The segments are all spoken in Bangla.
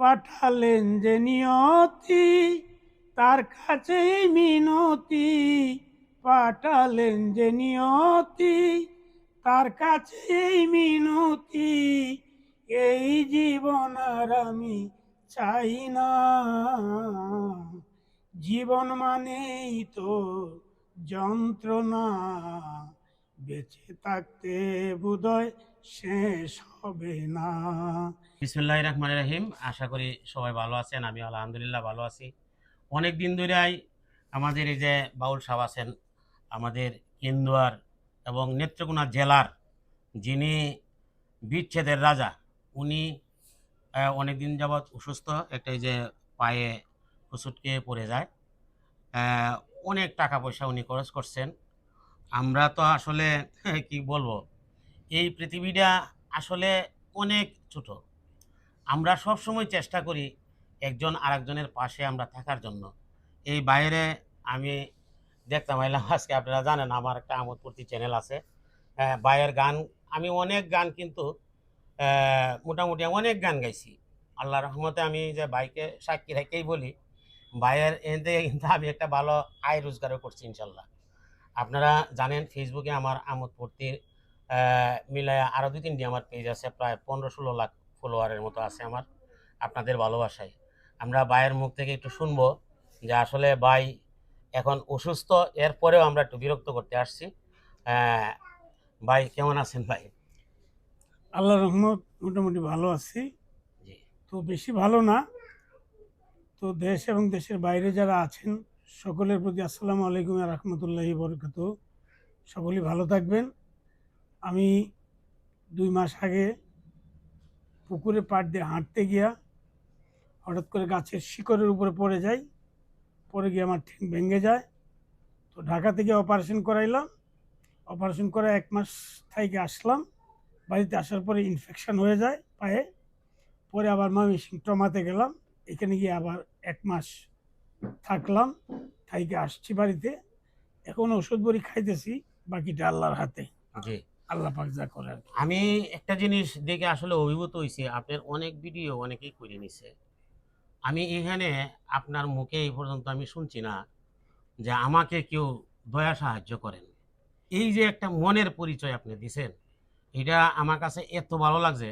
পাঠালেন যে নিয়তি, তার কাছেই মিনতি। পাঠালেন যে নিয়তি, তার কাছেই মিনতি। এই জীবন আর আমি চাই না। জীবন মানেই তো যন্ত্রণা। বেঁচে থাকতে বোধয় শেষ হবে না। বিসমুল্লাহ রহমান রহিম। আশা করি সবাই ভালো আছেন আমি আলহামদুলিল্লাহ ভালো আছি। অনেক দিন ধরেই আমাদের এই যে বাউল সাহেব আছেন, আমাদের কেন্দুয়ার এবং নেত্রকোনা জেলার যিনি বিচ্ছেদের রাজা, উনি অনেক দিন যাবৎ অসুস্থ, একটা যে পায়ে হুসুটকে পড়ে যায়। অনেক টাকা পয়সা উনি খরচ করছেন। আমরা তো আসলে, কি বলব, এই পৃথিবীটা আসলে অনেক ছোট। আমরা সব সময় চেষ্টা করি একজন আরেকজনের পাশে আমরা থাকার জন্য। এই বাইরে আমি দেখতাম এলাম আজকে আপনারা জানেন আমার একটা আমোদপূর্তি চ্যানেল আছে। বাইরের গান, আমি অনেক গান কিন্তু মোটামুটি অনেক গান গাইছি। আল্লাহ রহমতে আমি যে বাইকে সাক্ষী রেখেই বলি এখান থেকে কিন্তু আমি একটা ভালো আয় রোজগারও করছি ইনশাল্লাহ। আপনারা জানেন ফেসবুকে আমার আমোদ ফুর্তির মিলায় আরও দুই তিনটি আমার পেজ আছে প্রায় পনেরো ষোলো লাখ ফলোয়ারের মতো আছে আমার আপনাদের ভালোবাসায়। আমরা ভাইয়ের মুখ থেকে একটু শুনব যে আসলে ভাই এখন অসুস্থ এরপরেও আমরা একটু বিরক্ত করতে আসছি। ভাই কেমন আছেন ভাই? আল্লাহ রহমত মোটামুটি ভালো আছি। জি। তো বেশি ভালো না। তো দেশ এবং দেশের বাইরে যারা আছেন সকলের প্রতি আসসালামু আলাইকুম রহমতুল্লাহি বরকত সকলেই ভালো থাকবেন। আমি দুই মাস আগে পুকুরে পাড় দিয়ে হাঁটতে গিয়া হঠাৎ করে গাছের শিকড়ের উপরে পড়ে যাই। পড়ে গিয়ে আমার ঠিক ভেঙে যায়। তো ঢাকা থেকে অপারেশন করাইলাম। অপারেশন করে এক মাস থেকে আসলাম। বাড়িতে আসার পরে ইনফেকশন হয়ে যায় পায়ে। পরে আবার ময়মনসিং টমাতে গেলাম। এখানে গিয়ে আবার এক মাস থাকলাম থাইকে আসছি বাড়িতে। এখন ওষুধ বড়ি খাইতেছি বাকিটা আল্লাহর হাতে। জি। আল্লাহ পাক যা আমি একটা জিনিস দেখে আসলে অভিভূত হয়েছি আপনার অনেক ভিডিও অনেকেই করে নিছে। আমি এখানে আপনার মুখে এই পর্যন্ত আমি শুনছি না যে আমাকে কেউ দয়া সাহায্য করেন। এই যে একটা মনের পরিচয় আপনি দিছেন এটা আমার কাছে এত ভালো লাগছে।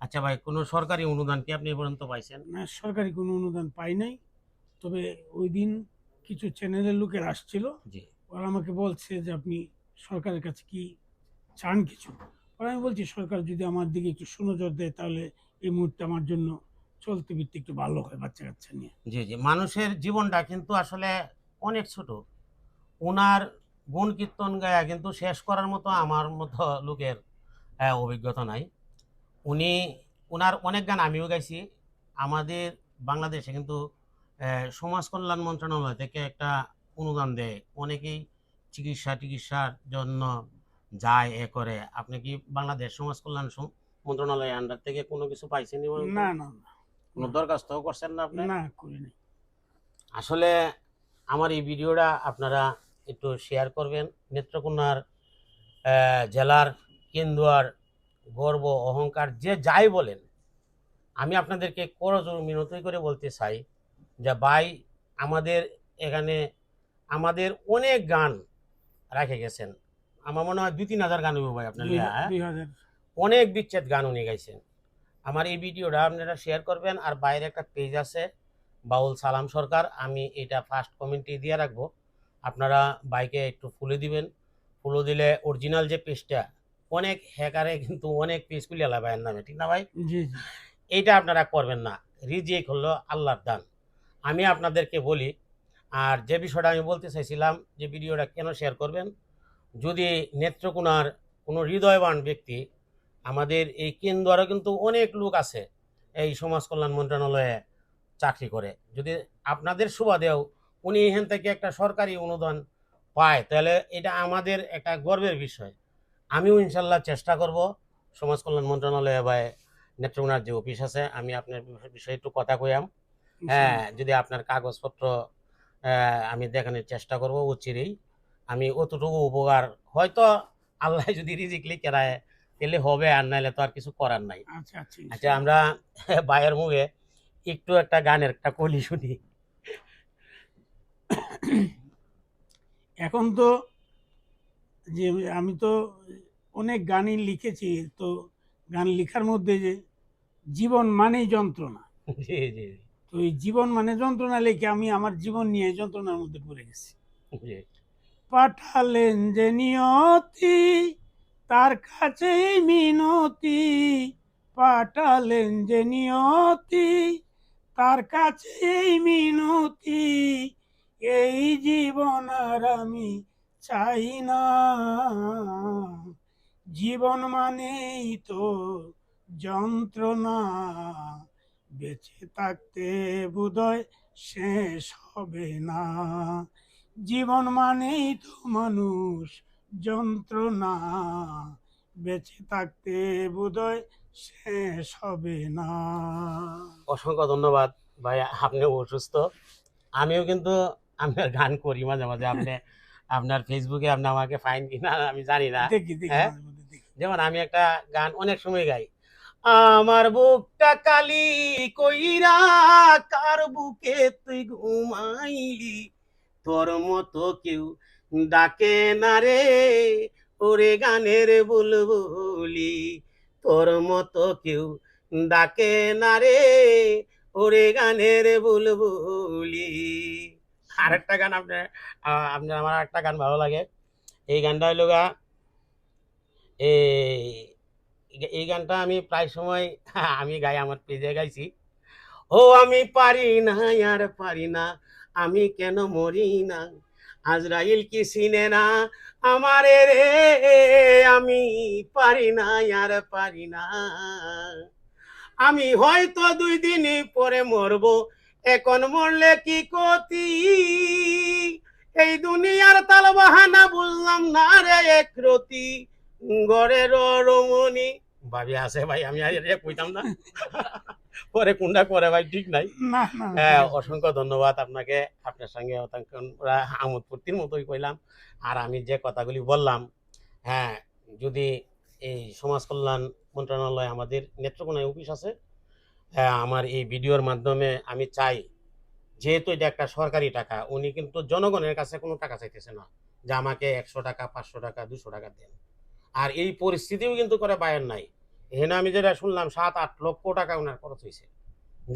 আচ্ছা ভাই কোনো সরকারি অনুদান কি আপনি এ পর্যন্ত পাইছেন? না সরকারি কোনো অনুদান পাই নাই। তবে ওই দিন কিছু চ্যানেলের লোকের আসছিল। ওরা আমাকে বলছে যে আপনি সরকারের কাছে কি চান কিছু? আর আমি বলছি সরকার যদি আমার দিকে একটু সুনজর দেয় তাহলে এই মুহূর্তে আমার জন্য চলতে ফিরতে একটু ভালো হয় বাচ্চা কাচ্চা নিয়ে। জি জি। মানুষের জীবনটা কিন্তু আসলে অনেক ছোট। ওনার গুণ কীর্তন গায়া কিন্তু শেষ করার মতো আমার মতো লোকের অভিজ্ঞতা নাই। উনি ওনার অনেক গান আমিও গাইছি। আমাদের বাংলাদেশে কিন্তু সমাজ কল্যাণ মন্ত্রণালয় থেকে একটা অনুদান দেয়। অনেকেই চিকিৎসা টিকিৎসার জন্য যায় এ করে। আপনি কি বাংলাদেশ সমাজ কল্যাণ মন্ত্রণালয়ের আন্ডার থেকে কোনো কিছু পাইছেন? না না কোনো দরখাস্ত করছেন না আপনি? না করিনি। আসলে আমার এই ভিডিওটা আপনারা একটু শেয়ার করবেন। নেত্রকোনার জেলার কেন্দুয়ার গর্ব অহংকার যে যাই বলেন আমি আপনাদেরকে করজোর মিনতি করে বলতে চাই যে ভাই আমাদের এখানে আমাদের অনেক গান রেখে গেছেন। আমার মনে হয় দুই তিন হাজার গান হইব ভাই আপনার হ্যাঁ? অনেক বিচ্ছেদ গান উনি গাইছেন। আমার এই ভিডিওটা আপনারা শেয়ার করবেন আর বাইরে একটা পেজ আছে বাউল সালাম সরকার। আমি এটা ফার্স্ট কমেন্টে দিয়ে রাখব। আপনারা বাইকে একটু ফুলে দিবেন। ফুলো দিলে অরিজিনাল যে পেজটা অনেক হ্যাকারে কিন্তু অনেক পেজ খুলে এলা ভাইয়ের নামে ঠিক না ভাই? এইটা আপনারা করবেন না। রিজিক হলো আল্লাহর দান। আমি আপনাদেরকে বলি, আর যে বিষয়টা আমি বলতে চাইছিলাম যে ভিডিওটা কেন শেয়ার করবেন, যদি নেত্রকোনার কোনো হৃদয়বান ব্যক্তি আমাদের এই কেন্দ্রে কিন্তু অনেক লোক আছে, এই সমাজ কল্যাণ মন্ত্রণালয়ে চাকরি করে, যদি আপনাদের সুবাদেও উনি এখান থেকে একটা সরকারি অনুদান পায়, তাহলে এটা আমাদের একটা গর্বের বিষয়। আমিও ইনশাল্লাহ চেষ্টা করব সমাজ কল্যাণ মন্ত্রণালয়ে বা নেত্রকোনার যে অফিস আছে, আমি আপনার বিষয়ে একটু কথা কইয়াম। হ্যাঁ যদি আপনার কাগজপত্র আমি দেখানোর চেষ্টা করব অচিরেই। আমি অতটুকু উপকার হয়তো আল্লাহ যদি রিজিক লিখে রায় তাহলে হবে আর নাইলে তো আর কিছু করার নাই। আচ্ছা আচ্ছা আচ্ছা আমরা বাইরের মুখে একটু একটা গানের একটা কলি শুনি। এখন তো যে আমি তো অনেক গানই লিখেছি তো গান লেখার মধ্যে যে জীবন মানেই যন্ত্রণা। জি জি। তো এই জীবন মানে যন্ত্রণা লেখে আমি আমার জীবন নিয়ে যন্ত্রণার মধ্যে পড়ে গেছি। পাঠালেন যে নিয়তি তার কাছেই মিনতি। পাঠালেন যে নিয়তি তার কাছেই মিনতি। এই জীবন আর আমি চাই না। জীবন মানেই তো যন্ত্রণা। বেঁচে থাকতে বোধয় শেষ হবে না। জীবন মানেই তো মানুষ যন্ত্রণা। বেঁচে থাকতে বোধয় শেষ হবে না। অসংখ্য ধন্যবাদ ভাই আপনিও অসুস্থ। আমিও কিন্তু আপনার গান করি মাঝে মাঝে। আপনি আপনার ফেসবুকে আপনি আমাকে ফাইন কিনা আমি জানি না। হ্যাঁ? যেমন আমি একটা গান অনেক সময় গাই। আমার বুকটা কালি কইরা কার বুকে তুই ঘুমাইলি? তোর মতো কেউ ডাকে না রে, ওরে গানের বুলবুলি। তোর মতো কেউ ডাকে না রে, ওরে গানের বুলবুলি। আরেকটা গান আপনার আপনার, আমার একটা গান ভালো লাগে। এই গানটা হইল গা, এই এই গানটা আমি প্রায় সময়, আমি গাই, আমার পেজে গাইছি। ও, আমি পারি না, আর পারি না, আমি কেন মরি না? আজরাইল কি চিনে না আমারে রে? আমি পারি না, আর পারি না। আমি হয়তো দুই দিন পরে মরবো, এখন মরলে কি কতি এই দুনিয়ার তাল বাহানা না রে, এক রতি। গড়ের রমণী ভাবি আছে ভাই আমি আর এটা কইতাম না। পরে কোনটা করে ভাই ঠিক নাই। হ্যাঁ অসংখ্য ধন্যবাদ আপনাকে। আপনার সঙ্গে আমোদ ফুর্তির মতোই কইলাম। আর আমি যে কথাগুলি বললাম হ্যাঁ যদি এই সমাজ কল্যাণ মন্ত্রণালয় আমাদের নেত্রকোনায় অফিস আছে হ্যাঁ আমার এই ভিডিওর মাধ্যমে আমি চাই যেহেতু এটা একটা সরকারি টাকা উনি কিন্তু জনগণের কাছে কোনো টাকা চাইতেছে না যে আমাকে একশো টাকা পাঁচশো টাকা দুশো টাকা দেন। আর এই পরিস্থিতিও কিন্তু করে বাইরের নাই। এখানে আমি যেটা শুনলাম সাত আট লক্ষ টাকা ওনার খরচ হয়েছে।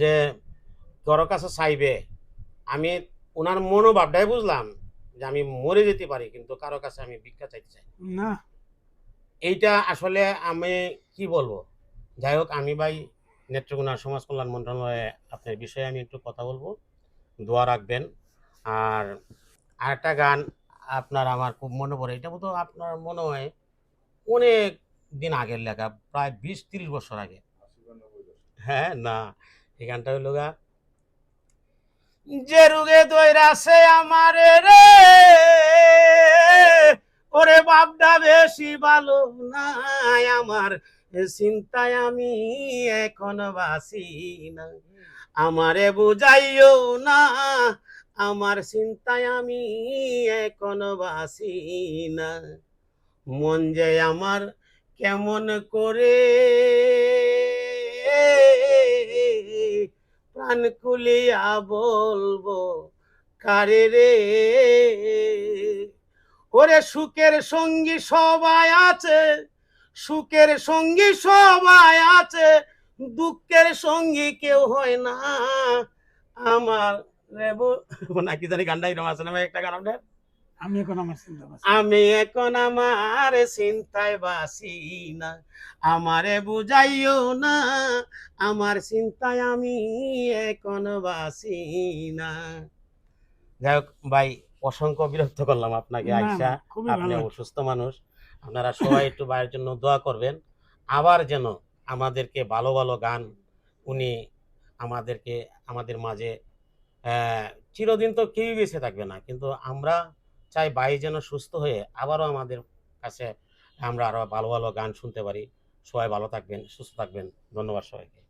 যে কারও কাছে চাইবে আমি ওনার মনোভাবটাই বুঝলাম যে আমি মরে যেতে পারি কিন্তু কারও কাছে আমি ভিক্ষা চাইতে চাই না। এইটা আসলে আমি কি বলব? যাই হোক আমি ভাই নেত্রকোনা সমাজ কল্যাণ মন্ত্রণালয়ে আপনার বিষয়ে আমি একটু কথা বলব। দোয়া রাখবেন। আর আরেকটা গান আপনার আমার খুব মনে পড়ে। এটা তো আপনার মনে হয় অনেক দিন আগের লেখা, প্রায় বিশ তিরিশ বছর আগে। হ্যাঁ না এই গানটা হইল গা, যে রুগে দৈরাছে আমারে রে, ওরে বাপটা বেশি ভালো নাই আমার, চিন্তায় আমি এখন বাসি না। আমারে বুঝাইও না, আমার চিন্তায় আমি এখন বাসি না। মন যায় আমার কেমন করে? প্রাণ খুলিয়া বলব, কারে রে? ওরে সুখের সঙ্গী সবাই আছে, সুখের সঙ্গী সবাই আছে, দুঃখের সঙ্গী কেউ হয় না। আমার রে বু- নাকি জানি গানটা এরকম আছে না একটা গান আপনার আমি এখন আমার চিন্তা আমি এখন আমার চিন্তায় বাসি না আমারে বুঝাইও না আমার চিন্তায় আমি এখন বাসি না। যাই হোক ভাই অসংখ্য বিরক্ত করলাম আপনাকে আইসা আপনি অসুস্থ মানুষ। আপনারা সবাই একটু ভাইয়ের জন্য দোয়া করবেন। আবার যেন আমাদেরকে ভালো ভালো গান উনি আমাদেরকে আমাদের মাঝে আহ, চিরদিন তো কেউই বেঁচে থাকবে না। কিন্তু আমরা চাই বাই যেন সুস্থ হয়ে আবারও আমাদের কাছে আমরা আরও ভালো ভালো গান শুনতে পারি। সবাই ভালো থাকবেন, সুস্থ থাকবেন। ধন্যবাদ সবাইকে।